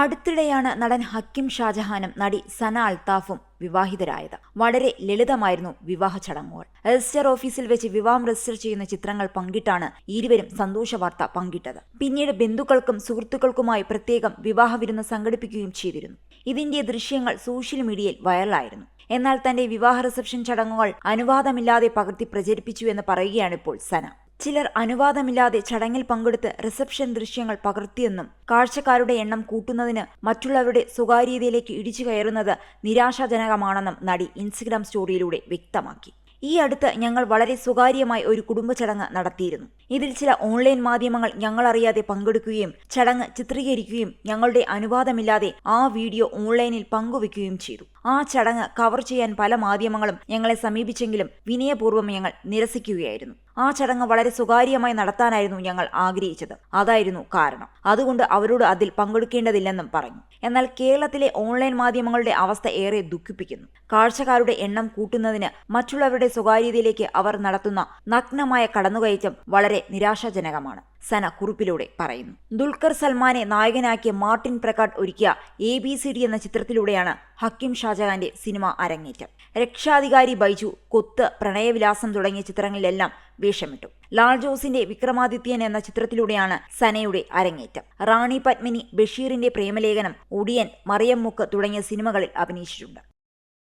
അടുത്തിടെയാണ് നടൻ ഹക്കിം ഷാജഹാനും നടി സന അൽത്താഫും വിവാഹിതരായത്. വളരെ ലളിതമായിരുന്നു വിവാഹ ചടങ്ങുകൾ. രജിസ്റ്റർ ഓഫീസിൽ വെച്ച് വിവാഹം രജിസ്റ്റർ ചെയ്യുന്ന ചിത്രങ്ങൾ പങ്കിട്ടാണ് ഇരുവരും സന്തോഷ വാർത്ത പങ്കിട്ടത്. പിന്നീട് ബന്ധുക്കൾക്കും സുഹൃത്തുക്കൾക്കുമായി പ്രത്യേകം വിവാഹ വിരുന്ന് സംഘടിപ്പിക്കുകയും ചെയ്തിരുന്നു. ഇതിന്റെ ദൃശ്യങ്ങൾ സോഷ്യൽ മീഡിയയിൽ വൈറലായിരുന്നു. എന്നാൽ തന്റെ വിവാഹ റിസപ്ഷൻ ചടങ്ങുകൾ അനുവാദമില്ലാതെ പകർത്തി പ്രചരിപ്പിച്ചു എന്ന് പറയുകയാണ് ഇപ്പോൾ സന. ചിലർ അനുവാദമില്ലാതെ ചടങ്ങിൽ പങ്കെടുത്ത് റിസപ്ഷൻ ദൃശ്യങ്ങൾ പകർത്തിയെന്നും കാഴ്ചക്കാരുടെ എണ്ണം കൂട്ടുന്നതിന് മറ്റുള്ളവരുടെ സ്വകാര്യതയിലേക്ക് ഇടിച്ചു കയറുന്നത് നിരാശാജനകമാണെന്നും നടി ഇൻസ്റ്റഗ്രാം സ്റ്റോറിയിലൂടെ വ്യക്തമാക്കി. ഈ അടുത്ത് ഞങ്ങൾ വളരെ സ്വകാര്യമായി ഒരു കുടുംബ ചടങ്ങ് നടത്തിയിരുന്നു. ഇതിൽ ചില ഓൺലൈൻ മാധ്യമങ്ങൾ ഞങ്ങളറിയാതെ പങ്കെടുക്കുകയും ചടങ്ങ് ചിത്രീകരിക്കുകയും ഞങ്ങളുടെ അനുവാദമില്ലാതെ ആ വീഡിയോ ഓൺലൈനിൽ പങ്കുവെക്കുകയും ചെയ്തു. ആ ചടങ്ങ് കവർ ചെയ്യാൻ പല മാധ്യമങ്ങളും ഞങ്ങളെ സമീപിച്ചെങ്കിലും വിനയപൂർവം ഞങ്ങൾ നിരസിക്കുകയായിരുന്നു. ആ ചടങ്ങ് വളരെ സ്വകാര്യമായി നടത്താനായിരുന്നു ഞങ്ങൾ ആഗ്രഹിച്ചത്. അതായിരുന്നു കാരണം. അതുകൊണ്ട് അവരോട് അതിൽ പങ്കെടുക്കേണ്ടതില്ലെന്നും പറഞ്ഞു. എന്നാൽ കേരളത്തിലെ ഓൺലൈൻ മാധ്യമങ്ങളുടെ അവസ്ഥ ഏറെ ദുഃഖിപ്പിക്കുന്നു. കാഴ്ചക്കാരുടെ എണ്ണം കൂട്ടുന്നതിന് മറ്റുള്ളവരുടെ സ്വകാര്യതയിലേക്ക് അവർ നടത്തുന്ന നഗ്നമായ കടന്നുകയറ്റം വളരെ നിരാശാജനകമാണ്. സന കുറിപ്പിലൂടെ പറയുന്നു. ദുൽഖർ സൽമാനെ നായകനാക്കിയ മാർട്ടിൻ പ്രകാട്ട് ഒരുക്കിയ എ ബി സി ഡി എന്ന ചിത്രത്തിലൂടെയാണ് ഹക്കിം ഷാജഹാന്റെ സിനിമ അരങ്ങേറ്റം. രക്ഷാധികാരി ബൈജു കൊത്ത് പ്രണയവിലാസം തുടങ്ങിയ ചിത്രങ്ങളിലെല്ലാം വേഷമിട്ടു. ലാൽ ജോസിന്റെ വിക്രമാദിത്യൻ എന്ന ചിത്രത്തിലൂടെയാണ് സനയുടെ അരങ്ങേറ്റം. റാണി പത്മിനി ബഷീറിന്റെ പ്രേമലേഖനം ഒടിയൻ മറിയം മുക്ക് തുടങ്ങിയ സിനിമകളിൽ അഭിനയിച്ചിട്ടുണ്ട്.